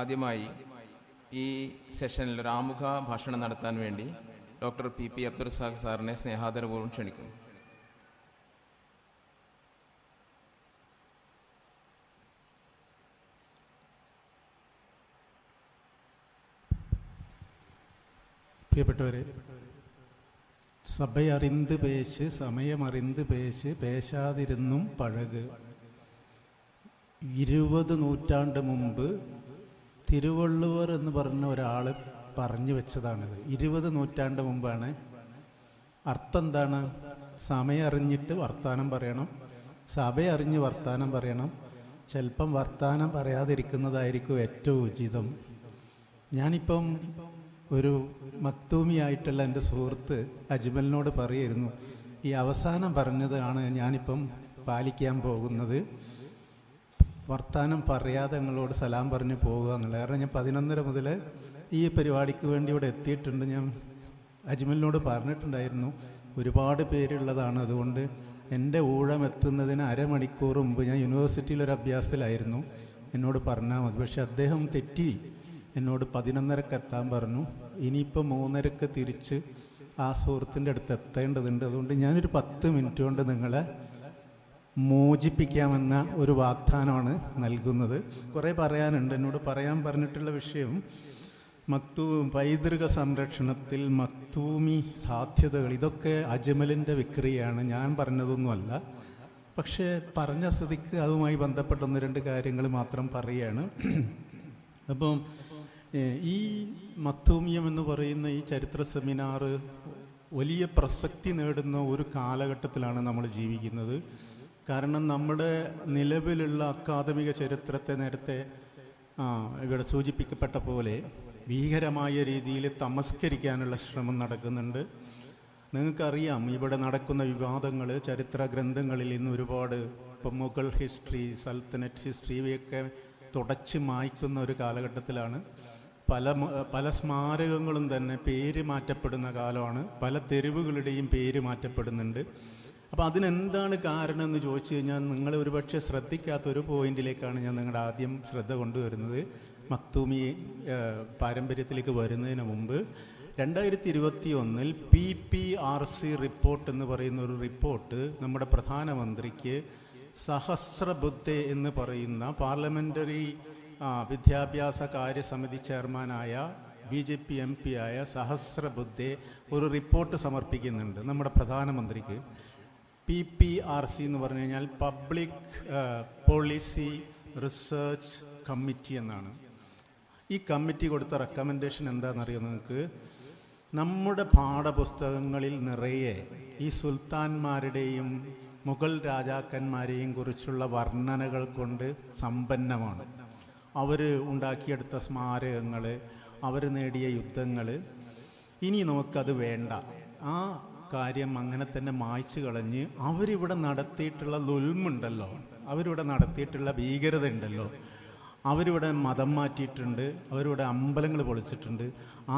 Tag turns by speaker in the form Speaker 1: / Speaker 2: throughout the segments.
Speaker 1: ആദ്യമായി ഈ സെഷനിൽ ഒരു ആമുഖ ഭാഷണം നടത്താൻ വേണ്ടി ഡോക്ടർ പി പി സാഹ് സാറിനെ സ്നേഹാദരപൂർവ്വം ക്ഷണിക്കുന്നു
Speaker 2: പ്രിയപ്പെട്ടവരെ സഭയറിന്ത് പേശ് സമയമറിന്ത് പേശ് പേശാതിരുന്നും പഴക് ഇരുപത് നൂറ്റാണ്ട് മുമ്പ് തിരുവള്ളുവർ എന്ന് പറഞ്ഞ ഒരാൾ പറഞ്ഞു വെച്ചതാണിത് ഇരുപത് നൂറ്റാണ്ട് മുമ്പാണ് അർത്ഥം എന്താണ് സമയം അറിഞ്ഞിട്ട് വർത്തമാനം പറയണം സഭ അറിഞ്ഞ് വർത്തമാനം പറയണം ചിലപ്പം വർത്തമാനം പറയാതിരിക്കുന്നതായിരിക്കും ഏറ്റവും ഉചിതം ഞാനിപ്പം ഒരു മക്തൂമിയായിട്ടുള്ള എൻ്റെ സുഹൃത്ത് അജ്മലിനോട് പറയായിരുന്നു ഈ അവസാനം പറഞ്ഞതാണ് ഞാനിപ്പം പാലിക്കാൻ പോകുന്നത് വർത്തമാനം പറയാതെ നിങ്ങളോട് സലാം പറഞ്ഞ് പോകുക എന്നുള്ളത് കാരണം ഞാൻ പതിനൊന്നര മുതൽ ഈ പരിപാടിക്ക് വേണ്ടി ഇവിടെ എത്തിയിട്ടുണ്ട് ഞാൻ അജ്മലിനോട് പറഞ്ഞിട്ടുണ്ടായിരുന്നു ഒരുപാട് പേരുള്ളതാണ് അതുകൊണ്ട് എൻ്റെ ഊഴം എത്തുന്നതിന് അരമണിക്കൂർ മുമ്പ് ഞാൻ യൂണിവേഴ്സിറ്റിയിൽ ഒരു അഭ്യാസത്തിലായിരുന്നു എന്നോട് പറഞ്ഞാൽ മതി പക്ഷെ അദ്ദേഹം തെറ്റി എന്നോട് പതിനൊന്നരക്ക് എത്താൻ പറഞ്ഞു ഇനിയിപ്പോൾ മൂന്നരക്ക് തിരിച്ച് ആ സുഹൃത്തിൻ്റെ അടുത്ത് എത്തേണ്ടതുണ്ട് അതുകൊണ്ട് ഞാനൊരു പത്ത് മിനിറ്റ് കൊണ്ട് നിങ്ങളെ മോചിപ്പിക്കാമെന്ന ഒരു വാഗ്ദാനമാണ് നൽകുന്നത് കുറേ പറയാനുണ്ട് എന്നോട് പറയാൻ പറഞ്ഞിട്ടുള്ള വിഷയം മക്തൂ പൈതൃക സംരക്ഷണത്തിൽ മക്തൂമി സാധ്യതകൾ ഇതൊക്കെ അജ്മലിൻ്റെ വിക്രിയാണ് ഞാൻ പറഞ്ഞതൊന്നുമല്ല പക്ഷേ പറഞ്ഞ സ്ഥിതിക്ക് അതുമായി ബന്ധപ്പെട്ട ഒന്ന് രണ്ട് കാര്യങ്ങൾ മാത്രം പറയുകയാണ് അപ്പം ഈ മക്തൂമിയം എന്ന് പറയുന്ന ഈ ചരിത്ര സെമിനാർ വലിയ പ്രസക്തി നേടുന്ന ഒരു കാലഘട്ടത്തിലാണ് നമ്മൾ ജീവിക്കുന്നത് കാരണം നമ്മുടെ നിലവിലുള്ള അക്കാദമിക ചരിത്രത്തെ നേരത്തെ ഇവിടെ സൂചിപ്പിക്കപ്പെട്ട പോലെ ഭീകരമായ രീതിയിൽ തമസ്കരിക്കാനുള്ള ശ്രമം നടക്കുന്നുണ്ട് നിങ്ങൾക്കറിയാം ഇവിടെ നടക്കുന്ന വിവാദങ്ങൾ ചരിത്ര ഗ്രന്ഥങ്ങളിൽ ഇന്ന് ഒരുപാട് ഇപ്പം മുഗൾ ഹിസ്റ്ററി സൽത്തനറ്റ് ഹിസ്റ്ററി ഇവയൊക്കെ തുടച്ച് മായ്ക്കുന്ന ഒരു കാലഘട്ടത്തിലാണ് പല പല സ്മാരകങ്ങളും തന്നെ പേര് മാറ്റപ്പെടുന്ന കാലമാണ് പല തെരുവുകളുടെയും പേര് മാറ്റപ്പെടുന്നുണ്ട് അപ്പോൾ അതിനെന്താണ് കാരണം എന്ന് ചോദിച്ചു കഴിഞ്ഞാൽ നിങ്ങൾ ഒരുപക്ഷെ ശ്രദ്ധിക്കാത്ത ഒരു പോയിന്റിലേക്കാണ് ഞാൻ നിങ്ങളുടെ ആദ്യം ശ്രദ്ധ കൊണ്ടുവരുന്നത് മക്തൂമി പാരമ്പര്യത്തിലേക്ക് വരുന്നതിന് മുമ്പ് രണ്ടായിരത്തി ഇരുപത്തി ഒന്നിൽ P P R C report എന്ന് പറയുന്ന ഒരു റിപ്പോർട്ട് നമ്മുടെ പ്രധാനമന്ത്രിക്ക് സഹസ്രബുദ്ധെ എന്ന് പറയുന്ന പാർലമെൻ്ററി വിദ്യാഭ്യാസ കാര്യസമിതി ചെയർമാനായ B J P M P ആയ സഹസ്രബുദ്ധെ ഒരു റിപ്പോർട്ട് സമർപ്പിക്കുന്നുണ്ട് നമ്മുടെ പ്രധാനമന്ത്രിക്ക് പി പി ആർ സി എന്ന് പറഞ്ഞു കഴിഞ്ഞാൽ പബ്ലിക് പോളിസി റിസർച്ച് കമ്മിറ്റി എന്നാണ് ഈ കമ്മിറ്റി കൊടുത്ത റെക്കമെൻഡേഷൻ എന്താണെന്നറിയോ നിങ്ങൾക്ക് നമ്മുടെ പാഠപുസ്തകങ്ങളിൽ നിറയെ ഈ സുൽത്താൻമാരുടെയും മുഗൾ രാജാക്കന്മാരെയും കുറിച്ചുള്ള വർണ്ണനകൾ കൊണ്ട് സമ്പന്നമാണ് അവർ ഉണ്ടാക്കിയെടുത്ത സ്മാരകങ്ങൾ അവർ നേടിയ യുദ്ധങ്ങൾ ഇനി നമുക്കത് വേണ്ട ആ കാര്യം അങ്ങനെ തന്നെ മായ്ച്ചു കളഞ്ഞ് അവരിവിടെ നടത്തിയിട്ടുള്ള ദുൽമുണ്ടല്ലോ അവരിവിടെ നടത്തിയിട്ടുള്ള ഭീകരത ഉണ്ടല്ലോ അവരിവിടെ മതം മാറ്റിയിട്ടുണ്ട് അവരിവിടെ അമ്പലങ്ങൾ പൊളിച്ചിട്ടുണ്ട്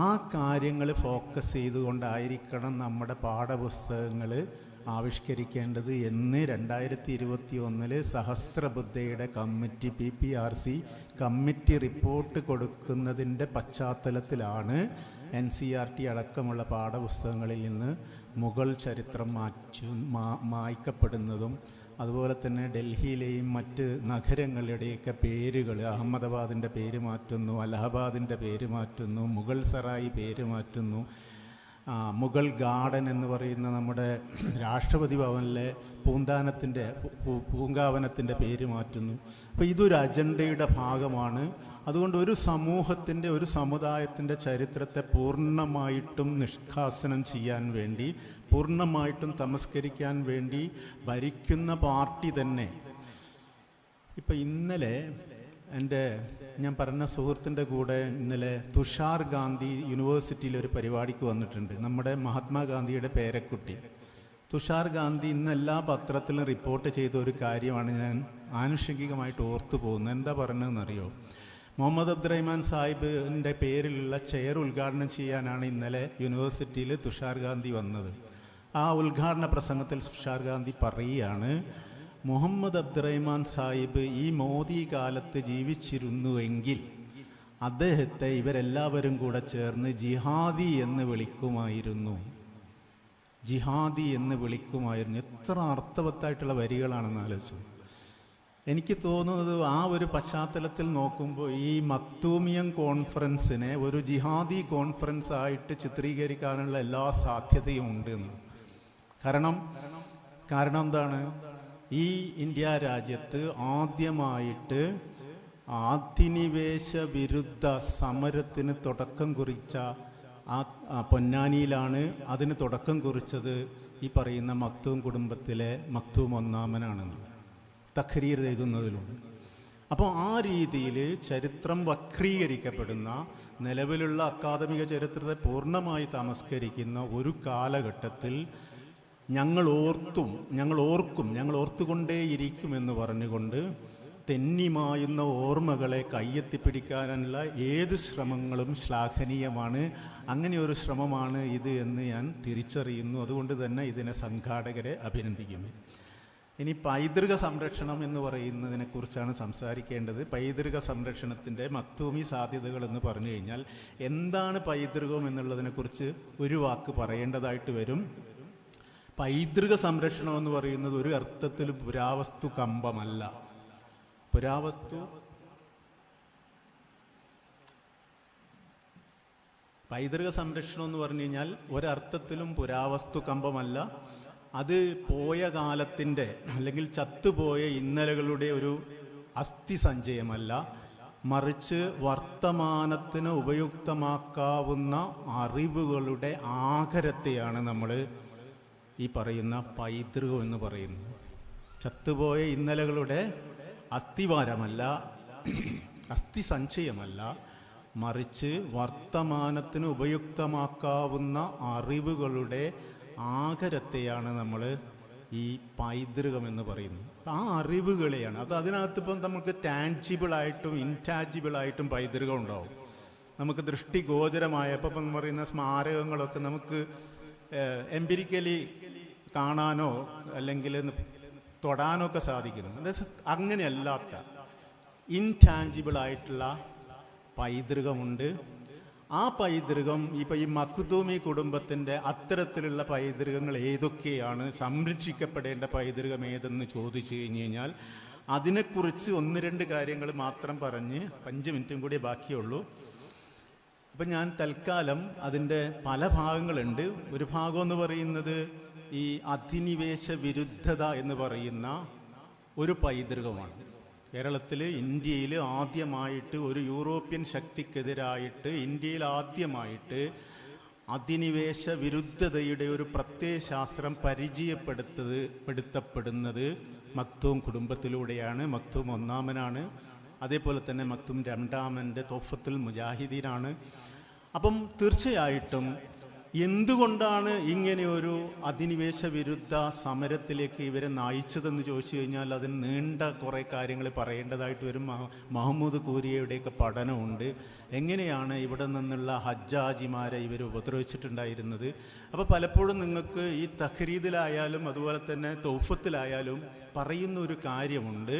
Speaker 2: ആ കാര്യങ്ങൾ ഫോക്കസ് ചെയ്തുകൊണ്ടായിരിക്കണം നമ്മുടെ പാഠപുസ്തകങ്ങൾ ആവിഷ്കരിക്കേണ്ടത് എന്ന് രണ്ടായിരത്തി ഇരുപത്തി ഒന്നില് സഹസ്രബുദ്ധയുടെ committee P P R C committee report കൊടുക്കുന്നതിൻ്റെ പശ്ചാത്തലത്തിലാണ് എൻ സി ആർ ടി അടക്കമുള്ള പാഠപുസ്തകങ്ങളിൽ നിന്ന് മുഗൾ ചരിത്രം മാച്ചു മായ്ക്കപ്പെടുന്നതും അതുപോലെ തന്നെ ഡൽഹിയിലെയും മറ്റ് നഗരങ്ങളുടെയൊക്കെ പേരുകൾ അഹമ്മദാബാദിൻ്റെ പേര് മാറ്റുന്നു അലഹബാദിൻ്റെ പേര് മാറ്റുന്നു മുഗൾ സറായി പേര് മാറ്റുന്നു മുഗൾ ഗാർഡൻ എന്ന് പറയുന്ന നമ്മുടെ രാഷ്ട്രപതി ഭവനിലെ പൂന്താനത്തിൻ്റെ പൂങ്കാവനത്തിൻ്റെ പേര് മാറ്റുന്നു അപ്പോൾ ഇതൊരു അജണ്ടയുടെ ഭാഗമാണ് അതുകൊണ്ട് ഒരു സമൂഹത്തിൻ്റെ ഒരു സമുദായത്തിൻ്റെ ചരിത്രത്തെ പൂർണ്ണമായിട്ടും നിഷ്കാസനം ചെയ്യാൻ വേണ്ടി പൂർണ്ണമായിട്ടും തമസ്കരിക്കാൻ വേണ്ടി ഭരിക്കുന്ന പാർട്ടി തന്നെ ഇപ്പം ഇന്നലെ എൻ്റെ ഞാൻ പറഞ്ഞ സുഹൃത്തിൻ്റെ കൂടെ ഇന്നലെ തുഷാർ ഗാന്ധി യൂണിവേഴ്സിറ്റിയിൽ ഒരു പരിപാടിക്ക് വന്നിട്ടുണ്ട് നമ്മുടെ മഹാത്മാഗാന്ധിയുടെ പേരക്കുട്ടി തുഷാർ ഗാന്ധി ഇന്ന് എല്ലാ പത്രത്തിലും റിപ്പോർട്ട് ചെയ്ത ഒരു കാര്യമാണ് ഞാൻ ആനുഷംഗികമായിട്ട് ഓർത്തു പോകുന്നത് എന്താ പറഞ്ഞതെന്നറിയോ മുഹമ്മദ് അബ്ദുറഹ്മാൻ സാഹിബിൻ്റെ പേരിലുള്ള ചെയർ ഉദ്ഘാടനം ചെയ്യാനാണ് ഇന്നലെ യൂണിവേഴ്സിറ്റിയിൽ തുഷാർ ഗാന്ധി വന്നത് ആ ഉദ്ഘാടന പ്രസംഗത്തിൽ തുഷാർ ഗാന്ധി പറയുകയാണ് മുഹമ്മദ് അബ്ദുറഹ്മാൻ സാഹിബ് ഈ മോദി കാലത്ത് ജീവിച്ചിരുന്നുവെങ്കിൽ അദ്ദേഹത്തെ ഇവരെല്ലാവരും കൂടെ ചേർന്ന് ജിഹാദി എന്ന് വിളിക്കുമായിരുന്നു ജിഹാദി എന്ന് വിളിക്കുമായിരുന്നു എത്ര അർത്ഥവത്തായിട്ടുള്ള വരികളാണെന്ന് ആലോചിച്ചു എനിക്ക് തോന്നുന്നത് ആ ഒരു പശ്ചാത്തലത്തിൽ നോക്കുമ്പോൾ ഈ മക്തൂമിയം കോൺഫറൻസിനെ ഒരു ജിഹാദി കോൺഫറൻസ് ആയിട്ട് ചിത്രീകരിക്കാനുള്ള എല്ലാ സാധ്യതയും ഉണ്ട് എന്ന് കാരണം കാരണം എന്താണ് ഈ ഇന്ത്യ രാജ്യത്ത് ആദ്യമായിട്ട് ആധിനിവേശ വിരുദ്ധ സമരത്തിന് തുടക്കം കുറിച്ച ആ പൊന്നാനിയിലാണ് അതിന് തുടക്കം കുറിച്ചത് ഈ പറയുന്ന മക്തൂം കുടുംബത്തിലെ മക്തൂം ഒന്നാമനാണെന്ന് തഖരീർ എഴുതുന്നതിലുണ്ട് അപ്പോൾ ആ രീതിയിൽ ചരിത്രം വക്രീകരിക്കപ്പെടുന്ന നിലവിലുള്ള അക്കാദമിക ചരിത്രത്തെ പൂർണ്ണമായി തമസ്കരിക്കുന്ന ഒരു കാലഘട്ടത്തിൽ ഞങ്ങൾ ഓർത്തും ഞങ്ങൾ ഓർക്കും ഞങ്ങൾ ഓർത്തുകൊണ്ടേയിരിക്കുമെന്ന് പറഞ്ഞുകൊണ്ട് തെന്നിമായുന്ന ഓർമ്മകളെ കയ്യെത്തിപ്പിടിക്കാനുള്ള ഏത് ശ്രമങ്ങളും ശ്ലാഘനീയമാണ് അങ്ങനെ ഒരു ശ്രമമാണ് ഇത് എന്ന് ഞാൻ തിരിച്ചറിയുന്നു അതുകൊണ്ട് തന്നെ ഇതിനെ സംഘാടകരെ അഭിനന്ദിക്കുന്നു ഇനി പൈതൃക സംരക്ഷണം എന്ന് പറയുന്നതിനെക്കുറിച്ചാണ് സംസാരിക്കേണ്ടത് പൈതൃക സംരക്ഷണത്തിൻ്റെ മത്തൂമി സാധ്യതകൾ എന്ന് പറഞ്ഞു കഴിഞ്ഞാൽ എന്താണ് പൈതൃകം എന്നുള്ളതിനെക്കുറിച്ച് ഒരു വാക്ക് പറയേണ്ടതായിട്ട് വരും പൈതൃക സംരക്ഷണം എന്ന് പറയുന്നത് ഒരു അർത്ഥത്തിൽ പുരാവസ്തു കമ്പമല്ല പുരാവസ്തു പൈതൃക സംരക്ഷണം എന്ന് പറഞ്ഞു കഴിഞ്ഞാൽ ഒരർത്ഥത്തിലും പുരാവസ്തു കമ്പമല്ല അത് പോയ കാലത്തിൻ്റെ അല്ലെങ്കിൽ ചത്തുപോയ ഇന്നലകളുടെ ഒരു അസ്ഥി സഞ്ചയമല്ല മറിച്ച് വർത്തമാനത്തിന് ഉപയുക്തമാക്കാവുന്ന അറിവുകളുടെ ആകരത്തെയാണ് നമ്മൾ ഈ പറയുന്ന പൈതൃകം എന്ന് പറയുന്നു ചത്തുപോയ ഇന്നലകളുടെ അസ്ഥിവാരമല്ല അസ്ഥി സഞ്ചയമല്ല മറിച്ച് വർത്തമാനത്തിന് ഉപയുക്തമാക്കാവുന്ന അറിവുകളുടെ ആകരത്തെയാണ് നമ്മൾ ഈ പൈതൃകം എന്ന് പറയുന്നത് ആ അറിവുകളെയാണ് അത് അതിനകത്ത് ഇപ്പം നമുക്ക് ടാൻജിബിളായിട്ടും ഇൻടാജിബിളായിട്ടും പൈതൃകം ഉണ്ടാവും നമുക്ക് ദൃഷ്ടിഗോചരമായ പറയുന്ന സ്മാരകങ്ങളൊക്കെ നമുക്ക് എംപിരിക്കലി കാണാനോ അല്ലെങ്കിൽ തൊടാനോ ഒക്കെ സാധിക്കുന്നു അങ്ങനെയല്ലാത്ത ഇൻടാഞ്ചിബിൾ ആയിട്ടുള്ള പൈതൃകമുണ്ട് ആ പൈതൃകം ഇപ്പോൾ ഈ മഖുദൂമി കുടുംബത്തിൻ്റെ അത്തരത്തിലുള്ള പൈതൃകങ്ങൾ ഏതൊക്കെയാണ് സംരക്ഷിക്കപ്പെടേണ്ട പൈതൃകം ഏതെന്ന് ചോദിച്ചു കഴിഞ്ഞു കഴിഞ്ഞാൽ അതിനെക്കുറിച്ച് ഒന്ന് രണ്ട് കാര്യങ്ങൾ മാത്രം പറഞ്ഞ് അഞ്ച് മിനിറ്റും കൂടി ബാക്കിയുള്ളൂ അപ്പം ഞാൻ തൽക്കാലം അതിൻ്റെ പല ഭാഗങ്ങളുണ്ട് ഒരു ഭാഗം എന്ന് പറയുന്നത് ഈ അധിനിവേശ വിരുദ്ധത എന്ന് പറയുന്ന ഒരു പൈതൃകമാണ് കേരളത്തിൽ ഇന്ത്യയിൽ ആദ്യമായിട്ട് ഒരു യൂറോപ്യൻ ശക്തിക്കെതിരായിട്ട് ഇന്ത്യയിൽ ആദ്യമായിട്ട് അധിനിവേശ വിരുദ്ധതയുടെ ഒരു പ്രത്യയശാസ്ത്രം പരിചയപ്പെടുത്തത് പെടുത്തപ്പെടുന്നത് മക്തൂം കുടുംബത്തിലൂടെയാണ് മക്തൂം ഒന്നാമനാണ് അതേപോലെ തന്നെ മക്തൂം രണ്ടാമൻ്റെ തോഫത്തിൽ മുജാഹിദീനാണ് അപ്പം തീർച്ചയായിട്ടും എന്തുകൊണ്ടാണ് ഇങ്ങനെ ഒരു അധിനിവേശ വിരുദ്ധ സമരത്തിലേക്ക് ഇവരെ നയിച്ചതെന്ന് ചോദിച്ചു കഴിഞ്ഞാൽ അതിന് നീണ്ട കുറേ കാര്യങ്ങൾ പറയേണ്ടതായിട്ട് വരും മഹമ്മൂദ് കൂരിയയുടെയൊക്കെ പഠനമുണ്ട് എങ്ങനെയാണ് ഇവിടെ നിന്നുള്ള ഹജ്ജാജിമാരെ ഇവർ ഉപദ്രവിച്ചിട്ടുണ്ടായിരുന്നത് അപ്പോൾ പലപ്പോഴും നിങ്ങൾക്ക് ഈ തഹ്രീദിലായാലും അതുപോലെ തന്നെ തൗഫത്തിലായാലും പറയുന്ന ഒരു കാര്യമുണ്ട്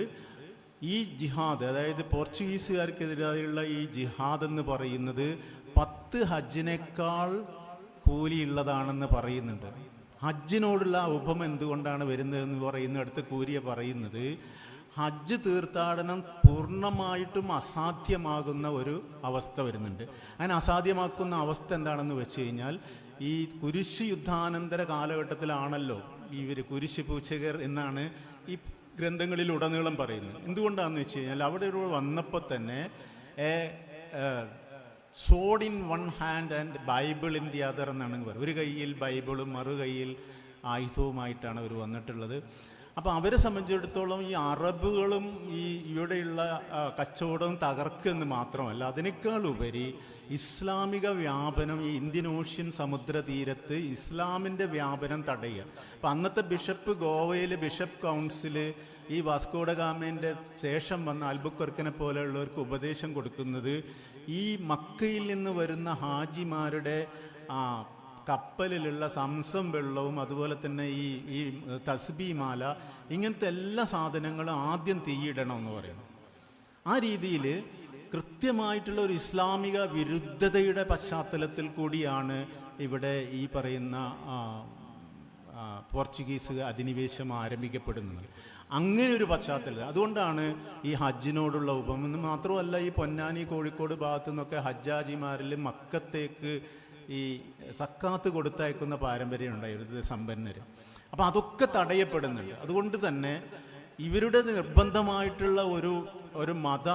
Speaker 2: ഈ ജിഹാദ് അതായത് പോർച്ചുഗീസുകാർക്കെതിരായുള്ള ഈ ജിഹാദ് എന്ന് പറയുന്നത് പത്ത് ഹജ്ജിനേക്കാൾ കൂലിയുള്ളതാണെന്ന് പറയുന്നുണ്ട് ഹജ്ജിനോടുള്ള ഉപമ എന്തുകൊണ്ടാണ് വരുന്നതെന്ന് പറയുന്ന അടുത്ത് കൂരിയ പറയുന്നത് ഹജ്ജ് തീർത്ഥാടനം പൂർണ്ണമായിട്ടും അസാധ്യമാകുന്ന ഒരു അവസ്ഥ വരുന്നുണ്ട് അങ്ങനെ അസാധ്യമാക്കുന്ന അവസ്ഥ എന്താണെന്ന് വെച്ച് കഴിഞ്ഞാൽ ഈ കുരിശ് യുദ്ധാനന്തര കാലഘട്ടത്തിലാണല്ലോ ഇവർ കുരിശ് പൂച്ചകർ എന്നാണ് ഈ ഗ്രന്ഥങ്ങളിൽ ഉടനീളം പറയുന്നത് എന്തുകൊണ്ടാണെന്ന് വെച്ച് കഴിഞ്ഞാൽ അവിടെ വന്നപ്പോൾ തന്നെ sword in one hand and Bible in the other എന്നാണ് പറയുന്നത് ഒരു കയ്യിൽ ബൈബിളും മറു കയ്യിൽ ആയുധവുമായിട്ടാണ് അവർ വന്നിട്ടുള്ളത് അപ്പോൾ അവരെ സംബന്ധിച്ചിടത്തോളം ഈ അറബുകളും ഈ ഇവിടെയുള്ള കച്ചവടവും തകർക്കുമെന്ന് മാത്രമല്ല അതിനേക്കാൾ ഉപരി ഇസ്ലാമിക വ്യാപനം ഈ ഇന്ത്യൻ ഓഷ്യൻ സമുദ്രതീരത്ത് ഇസ്ലാമിൻ്റെ വ്യാപനം തടയുക അപ്പം അന്നത്തെ ബിഷപ്പ് ഗോവയിൽ ബിഷപ്പ് കൗൺസിൽ ഈ വാസ്കോഡ ശേഷം വന്ന അൽബുക്കർക്കിനെ പോലെയുള്ളവർക്ക് ഉപദേശം കൊടുക്കുന്നത് ഈ മക്കയിൽ നിന്ന് വരുന്ന ഹാജിമാരുടെ ആ കപ്പലിലുള്ള സംസം വെള്ളവും അതുപോലെ തന്നെ ഈ ഈ തസ്ബിമാല ഇങ്ങനത്തെ എല്ലാ സാധനങ്ങളും ആദ്യം തീയിടണം എന്ന് പറയുന്നു ആ രീതിയിൽ കൃത്യമായിട്ടുള്ള ഒരു ഇസ്ലാമിക വിരുദ്ധതയുടെ പശ്ചാത്തലത്തിൽ കൂടിയാണ് ഇവിടെ ഈ പറയുന്ന പോർച്ചുഗീസ് അധിനിവേശം ആരംഭിക്കപ്പെടുന്നത് അങ്ങനെ ഒരു പശ്ചാത്തലം അതുകൊണ്ടാണ് ഈ ഹജ്ജിനോടുള്ള ഉപമെന്ന് മാത്രമല്ല ഈ പൊന്നാനി കോഴിക്കോട് ഭാഗത്തു നിന്നൊക്കെ ഹജ്ജാജിമാരിൽ മക്കത്തേക്ക് ഈ സക്കാത്ത് കൊടുത്തയക്കുന്ന പാരമ്പര്യം ഉണ്ടായിരുന്നു സമ്പന്നർ അപ്പോൾ അതൊക്കെ തടയപ്പെടുന്നുണ്ട് അതുകൊണ്ട് തന്നെ ഇവരുടെ നിർബന്ധമായിട്ടുള്ള ഒരു ഒരു മത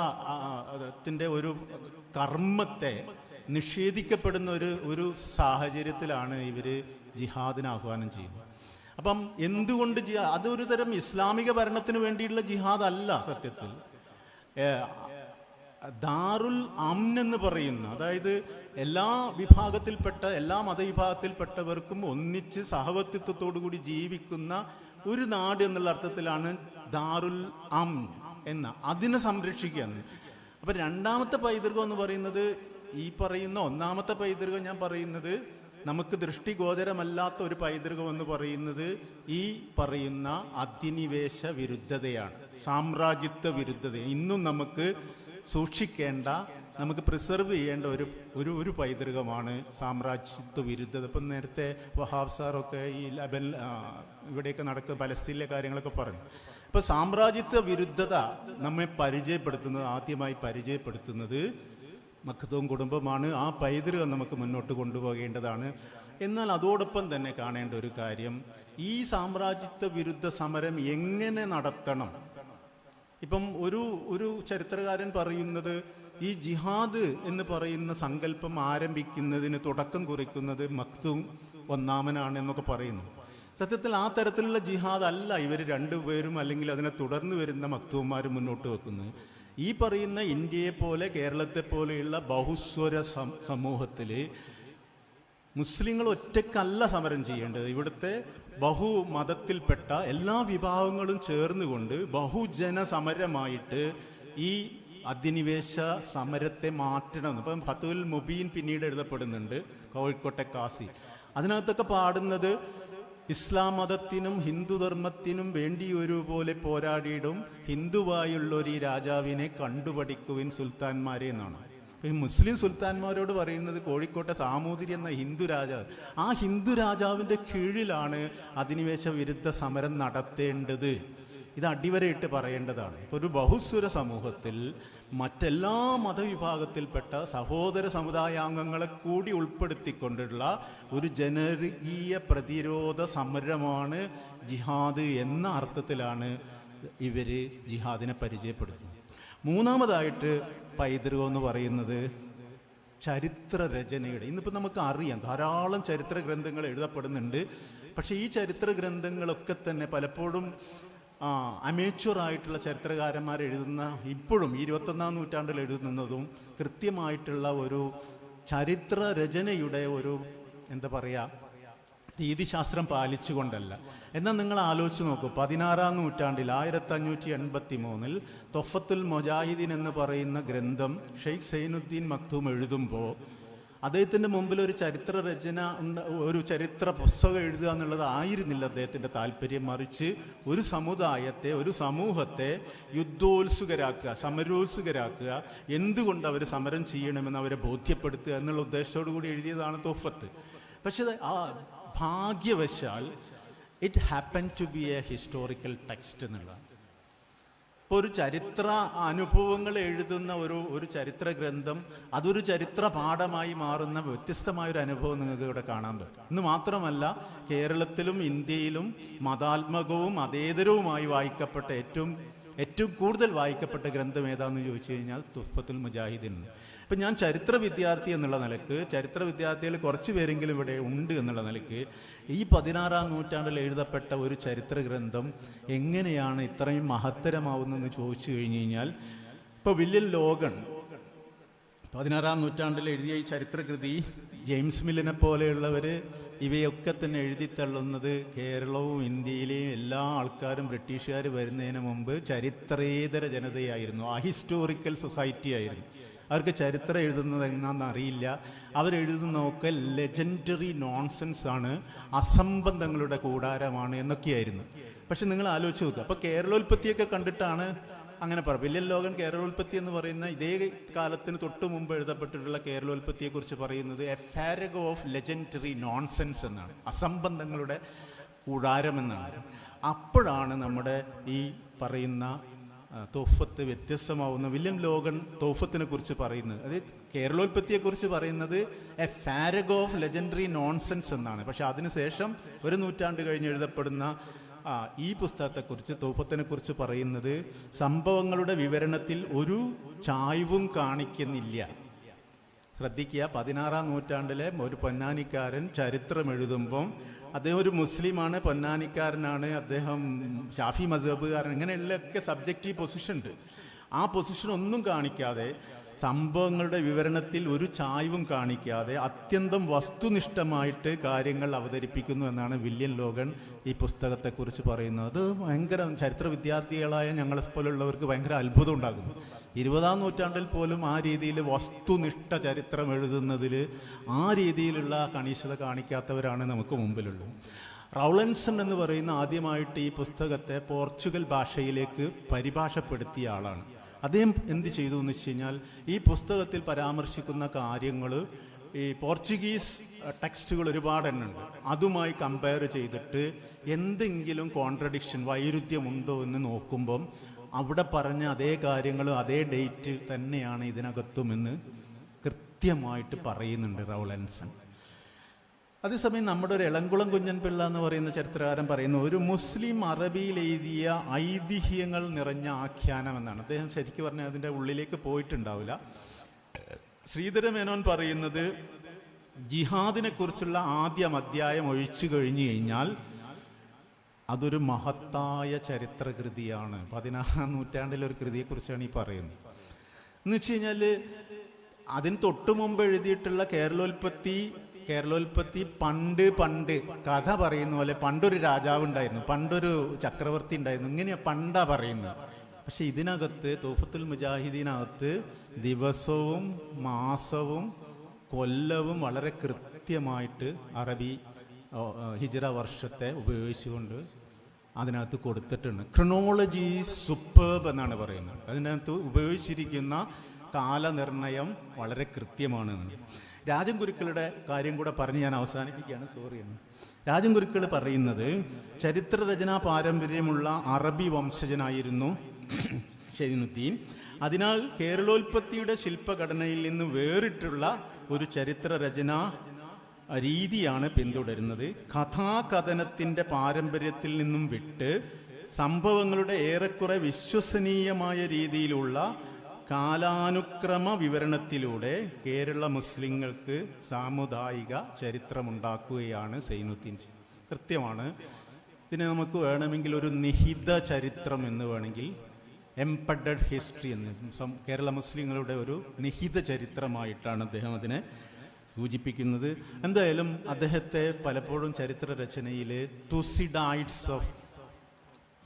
Speaker 2: ഒരു കർമ്മത്തെ നിഷേധിക്കപ്പെടുന്ന ഒരു ഒരു സാഹചര്യത്തിലാണ് ഇവർ ജിഹാദിന് ആഹ്വാനം ചെയ്യുന്നത് അപ്പം എന്തുകൊണ്ട് ജിഹാ അതൊരു തരം ഇസ്ലാമിക ഭരണത്തിന് വേണ്ടിയിട്ടുള്ള ജിഹാദ് അല്ല സത്യത്തിൽ ദാറുൽ അംൻ എന്ന് പറയുന്ന അതായത് എല്ലാ വിഭാഗത്തിൽപ്പെട്ട എല്ലാ മതവിഭാഗത്തിൽപ്പെട്ടവർക്കും ഒന്നിച്ച് കൂടി ജീവിക്കുന്ന ഒരു നാട് എന്നുള്ള അർത്ഥത്തിലാണ് ദാറുൽ അം എന്ന അതിനെ സംരക്ഷിക്കുക അപ്പം രണ്ടാമത്തെ പൈതൃകം എന്ന് പറയുന്നത് ഈ പറയുന്ന ഒന്നാമത്തെ പൈതൃകം ഞാൻ പറയുന്നത് നമുക്ക് ദൃഷ്ടിഗോചരമല്ലാത്ത ഒരു പൈതൃകം എന്ന് പറയുന്നത് ഈ പറയുന്ന അധിനിവേശ വിരുദ്ധതയാണ് സാമ്രാജ്യത്വ വിരുദ്ധത ഇന്നും നമുക്ക് സൂക്ഷിക്കേണ്ട നമുക്ക് പ്രിസർവ് ചെയ്യേണ്ട ഒരു ഒരു ഒരു പൈതൃകമാണ് സാമ്രാജ്യത്വ വിരുദ്ധത ഇപ്പം നേരത്തെ വഹാബ് സാറൊക്കെ ഈ ലബൽ ഇവിടെയൊക്കെ നടക്കുക പലസ്തീനിലെ കാര്യങ്ങളൊക്കെ പറഞ്ഞു ഇപ്പം സാമ്രാജ്യത്വ വിരുദ്ധത നമ്മെ പരിചയപ്പെടുത്തുന്നത് ആദ്യമായി പരിചയപ്പെടുത്തുന്നത് മക്കത്തും കുടുംബമാണ് ആ പൈതൃകം നമുക്ക് മുന്നോട്ട് കൊണ്ടുപോകേണ്ടതാണ് എന്നാൽ അതോടൊപ്പം തന്നെ കാണേണ്ട ഒരു കാര്യം ഈ സാമ്രാജ്യത്വ വിരുദ്ധ സമരം എങ്ങനെ നടത്തണം ഇപ്പം ഒരു ഒരു ചരിത്രകാരൻ പറയുന്നത് ഈ ജിഹാദ് എന്ന് പറയുന്ന സങ്കല്പം ആരംഭിക്കുന്നതിന് തുടക്കം കുറിക്കുന്നത് മക്തും ഒന്നാമനാണ് എന്നൊക്കെ പറയുന്നു സത്യത്തിൽ ആ തരത്തിലുള്ള ജിഹാദ് അല്ല ഇവർ രണ്ടുപേരും അല്ലെങ്കിൽ അതിനെ തുടർന്ന് വരുന്ന മക്തൂമാർ മുന്നോട്ട് വെക്കുന്നത് ഈ പറയുന്ന ഇന്ത്യയെ പോലെ കേരളത്തെ പോലെയുള്ള ബഹുസ്വര സമൂഹത്തിൽ മുസ്ലിങ്ങൾ ഒറ്റക്കല്ല സമരം ചെയ്യേണ്ടത് ഇവിടുത്തെ ബഹുമതത്തിൽപ്പെട്ട എല്ലാ വിഭാഗങ്ങളും ചേർന്നുകൊണ്ട് ബഹുജന സമരമായിട്ട് ഈ അധിനിവേശ സമരത്തെ മാറ്റണം ഇപ്പം ഫത്തുൽ മുബീൻ പിന്നീട് എഴുതപ്പെടുന്നുണ്ട് കോഴിക്കോട്ടെ കാസി അതിനകത്തൊക്കെ പാടുന്നത് ഇസ്ലാം മതത്തിനും ഹിന്ദുധർമ്മത്തിനും വേണ്ടി ഒരുപോലെ പോരാടിയിടും ഹിന്ദുവായുള്ള ഒരു രാജാവിനെ കണ്ടുപഠിക്കുവിൻ സുൽത്താൻമാരെ എന്നാണ് ഈ മുസ്ലിം സുൽത്താൻമാരോട് പറയുന്നത് കോഴിക്കോട്ടെ സാമൂതിരി എന്ന ഹിന്ദു രാജാവ് ആ ഹിന്ദു രാജാവിൻ്റെ കീഴിലാണ് അധിനിവേശ വിരുദ്ധ സമരം നടത്തേണ്ടത് ഇത് അടിവരയിട്ട് പറയേണ്ടതാണ് ഒരു ബഹുസ്വര സമൂഹത്തിൽ മറ്റെല്ലാ മതവിഭാഗത്തിൽപ്പെട്ട സഹോദര സമുദായാംഗങ്ങളെ കൂടി ഉൾപ്പെടുത്തിക്കൊണ്ടുള്ള ഒരു ജനകീയ പ്രതിരോധ സമരമാണ് ജിഹാദ് എന്ന അർത്ഥത്തിലാണ് ഇവർ ജിഹാദിനെ പരിചയപ്പെടുന്നത് മൂന്നാമതായിട്ട് പൈതൃകം എന്ന് പറയുന്നത് ചരിത്ര രചനയുടെ ഇന്നിപ്പോൾ നമുക്ക് അറിയാം ധാരാളം ചരിത്ര ഗ്രന്ഥങ്ങൾ എഴുതപ്പെടുന്നുണ്ട് പക്ഷേ ഈ ചരിത്ര ഗ്രന്ഥങ്ങളൊക്കെ തന്നെ പലപ്പോഴും അമേച്വർ ആയിട്ടുള്ള ചരിത്രകാരന്മാർ എഴുതുന്ന ഇപ്പോഴും ഇരുപത്തൊന്നാം നൂറ്റാണ്ടിൽ എഴുതുന്നതും കൃത്യമായിട്ടുള്ള ഒരു ചരിത്ര രചനയുടെ ഒരു എന്താ പറയുക രീതിശാസ്ത്രം പാലിച്ചുകൊണ്ടല്ല എന്നാൽ നിങ്ങൾ ആലോചിച്ച് നോക്കൂ പതിനാറാം നൂറ്റാണ്ടിൽ ആയിരത്തി അഞ്ഞൂറ്റി എൺപത്തി മൂന്നിൽ തൊഫത്തുൽ മൊജാഹിദീൻ എന്ന് പറയുന്ന ഗ്രന്ഥം ഷെയ്ഖ് സൈനുദ്ദീൻ മക്തൂം എഴുതുമ്പോൾ അദ്ദേഹത്തിൻ്റെ മുമ്പിൽ ഒരു ചരിത്ര രചന ഒരു ചരിത്ര പുസ്തകം എഴുതുക എന്നുള്ളത് ആയിരുന്നില്ല അദ്ദേഹത്തിൻ്റെ താല്പര്യം മറിച്ച് ഒരു സമുദായത്തെ ഒരു സമൂഹത്തെ യുദ്ധോത്സുകരാക്കുക സമരോത്സുകരാക്കുക എന്തുകൊണ്ട് അവർ സമരം ചെയ്യണമെന്ന് അവരെ ബോധ്യപ്പെടുത്തുക എന്നുള്ള ഉദ്ദേശത്തോടു കൂടി എഴുതിയതാണ് തോഫത്ത് പക്ഷേ ആ ഭാഗ്യവശാൽ it happen to be a historical text എന്നുള്ളതാണ് ഇപ്പോൾ ഒരു ചരിത്ര അനുഭവങ്ങൾ എഴുതുന്ന ഒരു ഒരു ചരിത്ര ഗ്രന്ഥം അതൊരു ചരിത്ര പാഠമായി മാറുന്ന വ്യത്യസ്തമായൊരു അനുഭവം നിങ്ങൾക്ക് ഇവിടെ കാണാൻ പറ്റും ഇന്ന് മാത്രമല്ല കേരളത്തിലും ഇന്ത്യയിലും മതാത്മകവും മതേതരവുമായി വായിക്കപ്പെട്ട ഏറ്റവും ഏറ്റവും കൂടുതൽ വായിക്കപ്പെട്ട ഗ്രന്ഥം ഏതാണെന്ന് ചോദിച്ചു കഴിഞ്ഞാൽ തുസ്ഫത്തുൽ മുജാഹിദിൻ അപ്പം ഞാൻ ചരിത്ര വിദ്യാർത്ഥി എന്നുള്ള നിലക്ക് ചരിത്ര വിദ്യാർത്ഥികൾ കുറച്ച് പേരെങ്കിലും ഇവിടെ ഉണ്ട് എന്നുള്ള നിലക്ക് ഈ പതിനാറാം നൂറ്റാണ്ടിൽ എഴുതപ്പെട്ട ഒരു ചരിത്ര ഗ്രന്ഥം എങ്ങനെയാണ് ഇത്രയും മഹത്തരമാവുന്നതെന്ന് ചോദിച്ചു കഴിഞ്ഞു കഴിഞ്ഞാൽ ഇപ്പോൾ വില്യം ലോഗൺ പതിനാറാം നൂറ്റാണ്ടിൽ എഴുതിയ ഈ ചരിത്രകൃതി ജെയിംസ് മില്ലിനെ പോലെയുള്ളവർ ഇവയൊക്കെ തന്നെ എഴുതിത്തള്ളുന്നത് കേരളവും ഇന്ത്യയിലെയും എല്ലാ ആൾക്കാരും ബ്രിട്ടീഷുകാർ വരുന്നതിന് മുമ്പ് ചരിത്രേതര ജനതയായിരുന്നു അഹിസ്റ്റോറിക്കൽ സൊസൈറ്റി ആയിരുന്നു അവർക്ക് ചരിത്രം എഴുതുന്നത് എന്നാന്ന് അറിയില്ല ഒക്കെ ലെജൻഡറി നോൺസെൻസ് ആണ് അസംബന്ധങ്ങളുടെ കൂടാരമാണ് എന്നൊക്കെയായിരുന്നു പക്ഷെ നിങ്ങൾ ആലോചിച്ച് നോക്കുക അപ്പോൾ കേരളോൽപ്പത്തിയൊക്കെ കണ്ടിട്ടാണ് അങ്ങനെ വില്യം വില്യൻ കേരളോൽപത്തി എന്ന് പറയുന്ന ഇതേ കാലത്തിന് തൊട്ട് മുമ്പ് എഴുതപ്പെട്ടിട്ടുള്ള കേരളോൽപ്പത്തിയെക്കുറിച്ച് പറയുന്നത് a farrago of legendary nonsense എന്നാണ് അസംബന്ധങ്ങളുടെ കൂടാരമെന്നാണ് അപ്പോഴാണ് നമ്മുടെ ഈ പറയുന്ന തോഫത്ത് വ്യത്യസ്തമാവുന്ന വില്യം ലോഗൻ തോഫത്തിനെ കുറിച്ച് പറയുന്നത് അത് കേരളോൽപ്പത്തിയെക്കുറിച്ച് പറയുന്നത് a farrago of legendary nonsense എന്നാണ് പക്ഷെ അതിനുശേഷം ഒരു നൂറ്റാണ്ട് കഴിഞ്ഞ് എഴുതപ്പെടുന്ന ആ ഈ പുസ്തകത്തെക്കുറിച്ച് തോപ്പത്തിനെ കുറിച്ച് പറയുന്നത് സംഭവങ്ങളുടെ വിവരണത്തിൽ ഒരു ചായ്വും കാണിക്കുന്നില്ല ശ്രദ്ധിക്കുക പതിനാറാം നൂറ്റാണ്ടിലെ ഒരു പൊന്നാനിക്കാരൻ ചരിത്രം എഴുതുമ്പം അദ്ദേഹം ഒരു മുസ്ലിമാണ് പൊന്നാനിക്കാരനാണ് അദ്ദേഹം ഷാഫി മസബുകാരൻ ഇങ്ങനെയുള്ള ഒക്കെ സബ്ജക്റ്റീവ് പൊസിഷൻ ഉണ്ട് ആ പൊസിഷൻ ഒന്നും കാണിക്കാതെ സംഭവങ്ങളുടെ വിവരണത്തിൽ ഒരു ചായവും കാണിക്കാതെ അത്യന്തം വസ്തുനിഷ്ഠമായിട്ട് കാര്യങ്ങൾ അവതരിപ്പിക്കുന്നു എന്നാണ് വില്യൻ ലോഗൻ ഈ പുസ്തകത്തെക്കുറിച്ച് പറയുന്നത് അത് ഭയങ്കര ചരിത്ര വിദ്യാർത്ഥികളായ ഞങ്ങളെ പോലുള്ളവർക്ക് ഭയങ്കര അത്ഭുതം ഉണ്ടാകുന്നു ഇരുപതാം നൂറ്റാണ്ടിൽ പോലും ആ രീതിയിൽ വസ്തുനിഷ്ഠ ചരിത്രം എഴുതുന്നതിൽ ആ രീതിയിലുള്ള കണിശത കാണിക്കാത്തവരാണ് നമുക്ക് മുമ്പിലുള്ളത് റൗളൻസൺ എന്ന് പറയുന്ന ആദ്യമായിട്ട് ഈ പുസ്തകത്തെ പോർച്ചുഗൽ ഭാഷയിലേക്ക് പരിഭാഷപ്പെടുത്തിയ ആളാണ് അദ്ദേഹം എന്ത് ചെയ്തു എന്ന് വെച്ച് കഴിഞ്ഞാൽ ഈ പുസ്തകത്തിൽ പരാമർശിക്കുന്ന കാര്യങ്ങൾ ഈ പോർച്ചുഗീസ് ടെക്സ്റ്റുകൾ ഒരുപാട് അതുമായി കമ്പയർ ചെയ്തിട്ട് എന്തെങ്കിലും കോൺട്രഡിക്ഷൻ വൈരുദ്ധ്യമുണ്ടോ എന്ന് നോക്കുമ്പം അവിടെ പറഞ്ഞ അതേ കാര്യങ്ങൾ അതേ ഡേറ്റ് തന്നെയാണ് ഇതിനകത്തുമെന്ന് കൃത്യമായിട്ട് പറയുന്നുണ്ട് റൗലൻസൺ അതേസമയം നമ്മുടെ ഒരു ഇളംകുളം കുഞ്ഞൻ പിള്ള എന്ന് പറയുന്ന ചരിത്രകാരൻ പറയുന്നു ഒരു മുസ്ലിം അറബിയിൽ എഴുതിയ ഐതിഹ്യങ്ങൾ നിറഞ്ഞ ആഖ്യാനം എന്നാണ് അദ്ദേഹം ശരിക്കും പറഞ്ഞാൽ അതിൻ്റെ ഉള്ളിലേക്ക് പോയിട്ടുണ്ടാവില്ല ശ്രീധരമേനോൻ പറയുന്നത് ജിഹാദിനെ കുറിച്ചുള്ള ആദ്യം അധ്യായം ഒഴിച്ചു കഴിഞ്ഞു കഴിഞ്ഞാൽ അതൊരു മഹത്തായ ചരിത്ര കൃതിയാണ് പതിനാറാം നൂറ്റാണ്ടിലെ ഒരു കൃതിയെക്കുറിച്ചാണ് ഈ പറയുന്നത് എന്ന് വെച്ച് കഴിഞ്ഞാൽ അതിന് തൊട്ടു മുമ്പ് എഴുതിയിട്ടുള്ള കേരളോൽപ്പത്തി കേരളോൽപ്പത്തി പണ്ട് പണ്ട് കഥ പറയുന്ന പോലെ പണ്ടൊരു രാജാവ് ഉണ്ടായിരുന്നു പണ്ടൊരു ചക്രവർത്തി ഉണ്ടായിരുന്നു ഇങ്ങനെയാ പണ്ടാ പറയുന്നത് പക്ഷെ ഇതിനകത്ത് തൂഫത്തുൽ മുജാഹിദീനകത്ത് ദിവസവും മാസവും കൊല്ലവും വളരെ കൃത്യമായിട്ട് അറബി ഹിജറ വർഷത്തെ ഉപയോഗിച്ചുകൊണ്ട് അതിനകത്ത് കൊടുത്തിട്ടുണ്ട് ക്രനോളജി സൂപ്പർബ് എന്നാണ് പറയുന്നത് അതിനകത്ത് ഉപയോഗിച്ചിരിക്കുന്ന കാലനിർണയം വളരെ കൃത്യമാണ് രാജൻ ഗുരുക്കളുടെ കാര്യം കൂടെ പറഞ്ഞ് ഞാൻ അവസാനിപ്പിക്കുകയാണ് സോറിയാണ് രാജൻ ഗുരുക്കൾ പറയുന്നത് ചരിത്രരചനാ പാരമ്പര്യമുള്ള അറബി വംശജനായിരുന്നു ഷെയ്നുദ്ദീൻ അതിനാൽ കേരളോൽപ്പത്തിയുടെ ശില്പഘടനയിൽ നിന്ന് വേറിട്ടുള്ള ഒരു ചരിത്രരചനാ രീതിയാണ് പിന്തുടരുന്നത് കഥാകഥനത്തിൻ്റെ പാരമ്പര്യത്തിൽ നിന്നും വിട്ട് സംഭവങ്ങളുടെ ഏറെക്കുറെ വിശ്വസനീയമായ രീതിയിലുള്ള കാലാനുക്രമ വിവരണത്തിലൂടെ കേരള മുസ്ലിങ്ങൾക്ക് സാമുദായിക ചരിത്രമുണ്ടാക്കുകയാണ് സൈനുദ്ദീൻ കൃത്യമാണ് ഇതിനെ നമുക്ക് വേണമെങ്കിൽ ഒരു നിഹിത ചരിത്രം എന്ന് വേണമെങ്കിൽ എംപഡഡ് ഹിസ്റ്ററി എന്ന് കേരള മുസ്ലിങ്ങളുടെ ഒരു നിഹിത ചരിത്രമായിട്ടാണ് അദ്ദേഹം അതിനെ സൂചിപ്പിക്കുന്നത് എന്തായാലും അദ്ദേഹത്തെ പലപ്പോഴും ചരിത്ര രചനയിൽ Thucydides of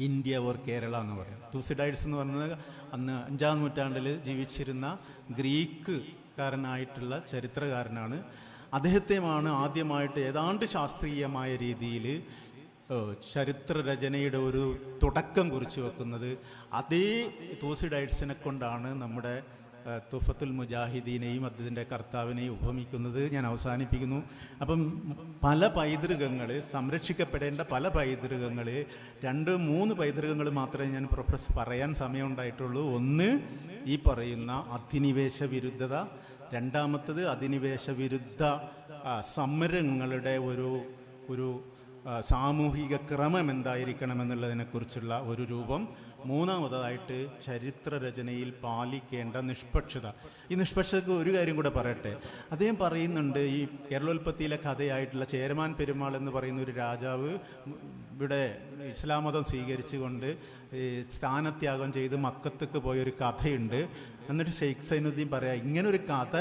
Speaker 2: India or Kerala എന്ന് പറയും തുസിഡൈഡ്സ് എന്ന് പറയുന്നത് അന്ന് അഞ്ചാം നൂറ്റാണ്ടിൽ ജീവിച്ചിരുന്ന ഗ്രീക്കുകാരനായിട്ടുള്ള ചരിത്രകാരനാണ് അദ്ദേഹത്തെയുമാണ് ആദ്യമായിട്ട് ഏതാണ്ട് ശാസ്ത്രീയമായ രീതിയിൽ ചരിത്രരചനയുടെ ഒരു തുടക്കം കുറിച്ചു വെക്കുന്നത് അതേ തൂസിഡൈഡ്സിനെ കൊണ്ടാണ് നമ്മുടെ തുഫത്തുൽ മുജാഹിദീനെയും അദ്ദേഹത്തിൻ്റെ കർത്താവിനെയും ഉപമിക്കുന്നത് ഞാൻ അവസാനിപ്പിക്കുന്നു അപ്പം പല പൈതൃകങ്ങൾ സംരക്ഷിക്കപ്പെടേണ്ട പല പൈതൃകങ്ങൾ രണ്ട് മൂന്ന് പൈതൃകങ്ങൾ മാത്രമേ ഞാൻ പ്രൊഫസ് പറയാൻ സമയമുണ്ടായിട്ടുള്ളൂ ഒന്ന് ഈ പറയുന്ന അധിനിവേശ വിരുദ്ധത രണ്ടാമത്തത് അധിനിവേശ വിരുദ്ധ സമരങ്ങളുടെ ഒരു ഒരു സാമൂഹിക ക്രമം എന്തായിരിക്കണം എന്നുള്ളതിനെക്കുറിച്ചുള്ള ഒരു രൂപം മൂന്നാമതായിട്ട് രചനയിൽ പാലിക്കേണ്ട നിഷ്പക്ഷത ഈ നിഷ്പക്ഷതക്ക് ഒരു കാര്യം കൂടെ പറയട്ടെ അദ്ദേഹം പറയുന്നുണ്ട് ഈ കേരളോൽപ്പത്തിയിലെ കഥയായിട്ടുള്ള ചേരമാൻ പെരുമാൾ എന്ന് പറയുന്ന ഒരു രാജാവ് ഇവിടെ ഇസ്ലാം മതം സ്വീകരിച്ചുകൊണ്ട് സ്ഥാനത്യാഗം ചെയ്ത് മക്കത്തേക്ക് പോയൊരു കഥയുണ്ട് എന്നിട്ട് ഷെയ്ഖ് സൈനുദ്ദീൻ പറയാം ഇങ്ങനൊരു കഥ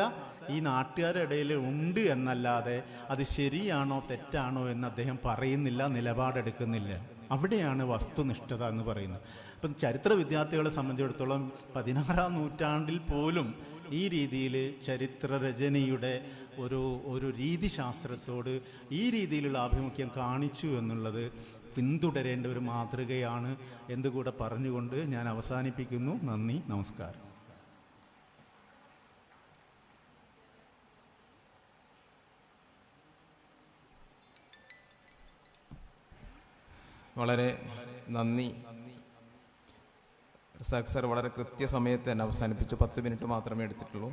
Speaker 2: ഈ നാട്ടുകാരുടെ ഇടയിൽ ഉണ്ട് എന്നല്ലാതെ അത് ശരിയാണോ തെറ്റാണോ എന്ന് അദ്ദേഹം പറയുന്നില്ല നിലപാടെടുക്കുന്നില്ല അവിടെയാണ് വസ്തുനിഷ്ഠത എന്ന് പറയുന്നത് ഇപ്പം ചരിത്ര വിദ്യാർത്ഥികളെ സംബന്ധിച്ചിടത്തോളം പതിനാറാം നൂറ്റാണ്ടിൽ പോലും ഈ രീതിയിൽ രചനയുടെ ഒരു ഒരു രീതിശാസ്ത്രത്തോട് ഈ രീതിയിലുള്ള ആഭിമുഖ്യം കാണിച്ചു എന്നുള്ളത് പിന്തുടരേണ്ട ഒരു മാതൃകയാണ് എന്തുകൂടെ പറഞ്ഞുകൊണ്ട് ഞാൻ അവസാനിപ്പിക്കുന്നു നന്ദി നമസ്കാരം വളരെ നന്ദി ഇസാഖ് സാർ വളരെ കൃത്യസമയത്ത് തന്നെ അവസാനിപ്പിച്ചു പത്ത് മിനിറ്റ് മാത്രമേ എടുത്തിട്ടുള്ളൂ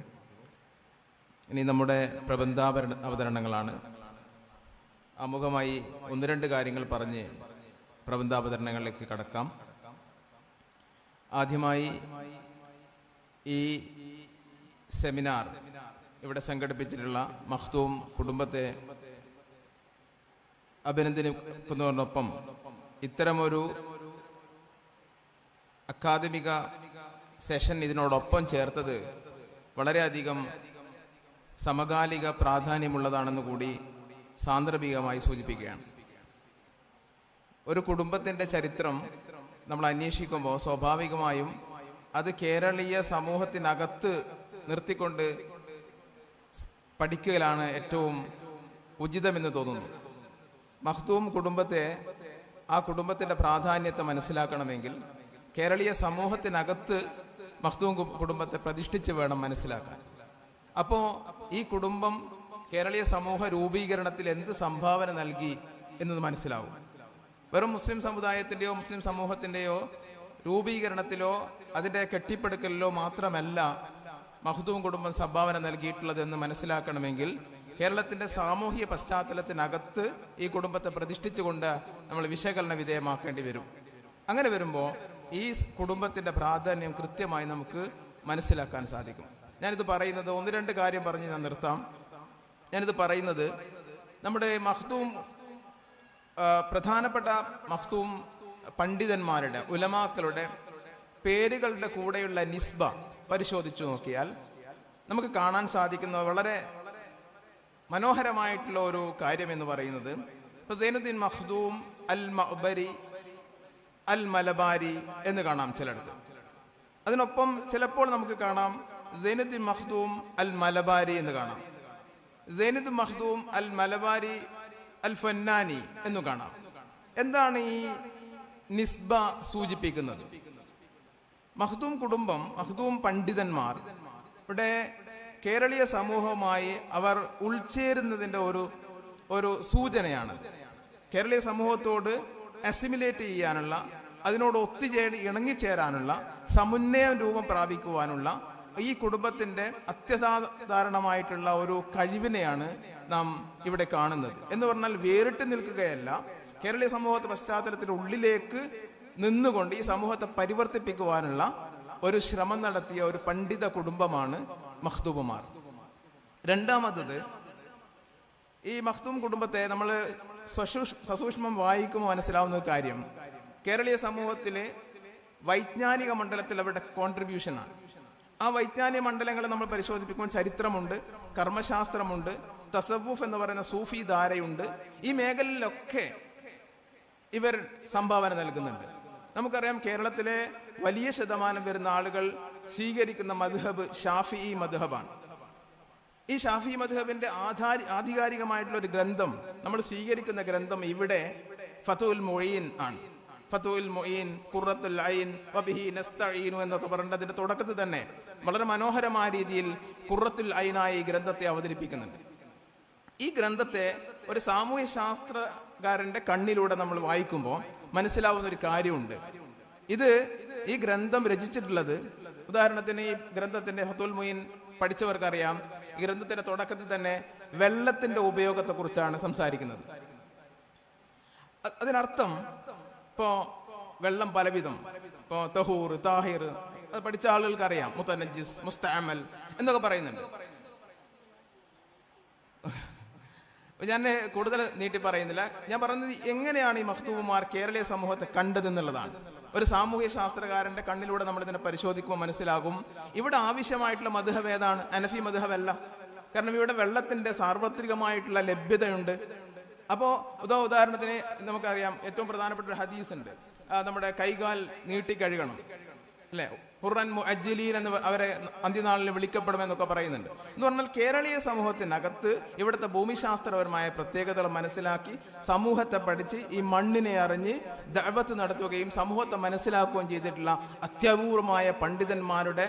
Speaker 2: ഇനി നമ്മുടെ പ്രബന്ധാപരണ അവതരണങ്ങളാണ് അമുഖമായി ഒന്ന് രണ്ട് കാര്യങ്ങൾ പറഞ്ഞ് പ്രബന്ധാവതരണങ്ങളിലേക്ക് കടക്കാം ആദ്യമായി ഈ സെമിനാർ ഇവിടെ സംഘടിപ്പിച്ചിട്ടുള്ള മഹ്തൂം കുടുംബത്തെ അഭിനന്ദനിക്കുന്നതിനൊപ്പം ഇത്തരമൊരു അക്കാദമിക സെഷൻ ഇതിനോടൊപ്പം ചേർത്തത് വളരെയധികം സമകാലിക പ്രാധാന്യമുള്ളതാണെന്ന് കൂടി സാന്ദർഭികമായി സൂചിപ്പിക്കുകയാണ് ഒരു കുടുംബത്തിൻ്റെ ചരിത്രം നമ്മൾ അന്വേഷിക്കുമ്പോൾ സ്വാഭാവികമായും അത് കേരളീയ സമൂഹത്തിനകത്ത് നിർത്തിക്കൊണ്ട് പഠിക്കലാണ് ഏറ്റവും ഉചിതമെന്ന് തോന്നുന്നു മഖ്തൂം കുടുംബത്തെ ആ കുടുംബത്തിൻ്റെ പ്രാധാന്യത്തെ മനസ്സിലാക്കണമെങ്കിൽ കേരളീയ സമൂഹത്തിനകത്ത് മഖ്തൂം കുടുംബത്തെ പ്രതിഷ്ഠിച്ച് വേണം മനസ്സിലാക്കാൻ അപ്പോൾ ഈ കുടുംബം കേരളീയ സമൂഹ രൂപീകരണത്തിൽ എന്ത് സംഭാവന നൽകി എന്നത് മനസ്സിലാവും വെറും മുസ്ലിം സമുദായത്തിൻ്റെയോ മുസ്ലിം സമൂഹത്തിൻ്റെയോ രൂപീകരണത്തിലോ അതിൻ്റെ കെട്ടിപ്പടുക്കലിലോ മാത്രമല്ല മഹ്ദൂം കുടുംബം സംഭാവന നൽകിയിട്ടുള്ളതെന്ന് മനസ്സിലാക്കണമെങ്കിൽ കേരളത്തിൻ്റെ സാമൂഹിക പശ്ചാത്തലത്തിനകത്ത് ഈ കുടുംബത്തെ പ്രതിഷ്ഠിച്ചുകൊണ്ട് നമ്മൾ വിശകലന വിധേയമാക്കേണ്ടി വരും അങ്ങനെ വരുമ്പോൾ ഈ കുടുംബത്തിൻ്റെ പ്രാധാന്യം കൃത്യമായി നമുക്ക് മനസ്സിലാക്കാൻ സാധിക്കും ഞാനിത് പറയുന്നത് ഒന്ന് രണ്ട് കാര്യം പറഞ്ഞ് ഞാൻ നിർത്താം ഞാനിത് പറയുന്നത് നമ്മുടെ മഹ്തൂം പ്രധാനപ്പെട്ട മഹ്തൂം പണ്ഡിതന്മാരുടെ ഉലമാക്കളുടെ പേരുകളുടെ കൂടെയുള്ള നിസ്ബ പരിശോധിച്ചു നോക്കിയാൽ നമുക്ക് കാണാൻ സാധിക്കുന്ന വളരെ മനോഹരമായിട്ടുള്ള ഒരു കാര്യം എന്ന് പറയുന്നത് സൈനുദ്ദീൻ മഹ്ദൂം അൽ മഅ്ബരി അൽ മലബാരി എന്ന് കാണാം ചിലയിടത്ത് അതിനൊപ്പം ചിലപ്പോൾ നമുക്ക് കാണാം സൈനദ് മഹ്ദൂം അൽ മലബാരി എന്ന് കാണാം സൈനദ് മഹ്ദൂം അൽ മലബാരി അൽ ഫന്നാനി എന്ന് കാണാം എന്താണ് ഈ നിസ്ബ സൂചിപ്പിക്കുന്നത് മഹ്ദൂം കുടുംബം മഹ്ദൂം പണ്ഡിതന്മാർ ഇവിടെ കേരളീയ സമൂഹവുമായി അവർ ഉൾച്ചേരുന്നതിൻ്റെ ഒരു ഒരു സൂചനയാണ് കേരളീയ സമൂഹത്തോട് അസിമുലേറ്റ് ചെയ്യാനുള്ള അതിനോട് ഒത്തുചേ ഇണങ്ങിച്ചേരാനുള്ള സമുന്നയം രൂപം പ്രാപിക്കുവാനുള്ള ഈ കുടുംബത്തിന്റെ അത്യസാധാരണമായിട്ടുള്ള ഒരു കഴിവിനെയാണ് നാം ഇവിടെ കാണുന്നത് എന്ന് പറഞ്ഞാൽ വേറിട്ട് നിൽക്കുകയല്ല കേരളീയ സമൂഹത്തെ പശ്ചാത്തലത്തിൽ ഉള്ളിലേക്ക് നിന്നുകൊണ്ട് ഈ സമൂഹത്തെ പരിവർത്തിപ്പിക്കുവാനുള്ള ഒരു ശ്രമം നടത്തിയ ഒരു പണ്ഡിത കുടുംബമാണ് മഹ്തൂബുമാർ രണ്ടാമത്തത് ഈ മഖ്തൂം കുടുംബത്തെ നമ്മൾ സസൂക്ഷ്മം വായിക്കുമ്പോൾ മനസ്സിലാവുന്ന ഒരു കാര്യം കേരളീയ സമൂഹത്തിലെ വൈജ്ഞാനിക മണ്ഡലത്തിൽ അവരുടെ കോൺട്രിബ്യൂഷനാണ് ആ വൈജ്ഞാനിക മണ്ഡലങ്ങളെ നമ്മൾ പരിശോധിപ്പിക്കുമ്പോൾ ചരിത്രമുണ്ട് കർമ്മശാസ്ത്രമുണ്ട് തസവൂഫ് എന്ന് പറയുന്ന സൂഫി ധാരയുണ്ട് ഈ മേഖലയിലൊക്കെ ഇവർ സംഭാവന നൽകുന്നുണ്ട് നമുക്കറിയാം കേരളത്തിലെ വലിയ ശതമാനം വരുന്ന ആളുകൾ സ്വീകരിക്കുന്ന മധുഹബ് ഷാഫി മധുഹബാണ് ഈ ഷാഫി മധുഹബിന്റെ ആധാരി ആധികാരികമായിട്ടുള്ള ഒരു ഗ്രന്ഥം നമ്മൾ സ്വീകരിക്കുന്ന ഗ്രന്ഥം ഇവിടെ ഫത്തുൽ മൊഴീൻ ആണ് ഫത്തുൽ മൊയ്ൻ കുറത്തുൽ ഐൻ വബിഹി നസ്തഈനു എന്നൊക്കെ പറഞ്ഞിട്ട് അതിന്റെ തുടക്കത്തിൽ തന്നെ വളരെ മനോഹരമായ രീതിയിൽ കുറത്തുൽ ഐനായ ഈ ഗ്രന്ഥത്തെ അവതരിപ്പിക്കുന്നുണ്ട് ഈ ഗ്രന്ഥത്തെ ഒരു സാമൂഹ്യ ശാസ്ത്രകാരന്റെ കണ്ണിലൂടെ നമ്മൾ വായിക്കുമ്പോൾ മനസ്സിലാവുന്ന ഒരു കാര്യമുണ്ട് ഇത് ഈ ഗ്രന്ഥം രചിച്ചിട്ടുള്ളത് ഉദാഹരണത്തിന് ഈ ഗ്രന്ഥത്തിന്റെ ഹത്തുൽ മൊയ്ൻ പഠിച്ചവർക്കറിയാം ഈ ഗ്രന്ഥത്തിന്റെ തുടക്കത്തിൽ തന്നെ വെള്ളത്തിന്റെ ഉപയോഗത്തെക്കുറിച്ചാണ് സംസാരിക്കുന്നത് അതിനർത്ഥം ഇപ്പോ വെള്ളം പലവിധം ഇപ്പോ തഹൂർ താഹിർ അത് പഠിച്ച ആളുകൾക്ക് അറിയാം മുത്തനജിസ് മുസ്താമൽ എന്നൊക്കെ പറയുന്നുണ്ട് ഞാൻ കൂടുതൽ നീട്ടി പറയുന്നില്ല ഞാൻ പറയുന്നത് എങ്ങനെയാണ് ഈ മഹ്തൂബുമാർ കേരളീയ സമൂഹത്തെ കണ്ടതെന്നുള്ളതാണ് ഒരു സാമൂഹ്യ ശാസ്ത്രകാരന്റെ കണ്ണിലൂടെ നമ്മൾ ഇതിനെ പരിശോധിക്കുമ്പോൾ മനസ്സിലാകും ഇവിടെ ആവശ്യമായിട്ടുള്ള മധുഹബ് ഏതാണ് അനഫി മധുഹബല്ല കാരണം ഇവിടെ വെള്ളത്തിന്റെ സാർവത്രികമായിട്ടുള്ള ലഭ്യതയുണ്ട് അപ്പോൾ ഉദാ ഉദാഹരണത്തിന് നമുക്കറിയാം ഏറ്റവും പ്രധാനപ്പെട്ട ഒരു ഹദീസ് ഉണ്ട് നമ്മുടെ കൈകാൽ നീട്ടി കഴുകണം അല്ലെ ഹുറൻ മുഅജ്ജലീൻ എന്ന് അവരെ അന്ത്യനാളിൽ വിളിക്കപ്പെടുമെന്നൊക്കെ പറയുന്നുണ്ട് എന്ന് പറഞ്ഞാൽ കേരളീയ സമൂഹത്തിനകത്ത് ഇവിടുത്തെ ഭൂമിശാസ്ത്രപരമായ പ്രത്യേകതകൾ മനസ്സിലാക്കി സമൂഹത്തെ പഠിച്ച് ഈ മണ്ണിനെ അറിഞ്ഞ് ദഅവത്ത് നടത്തുകയും സമൂഹത്തെ മനസ്സിലാക്കുകയും ചെയ്തിട്ടുള്ള അത്യപൂർവമായ പണ്ഡിതന്മാരുടെ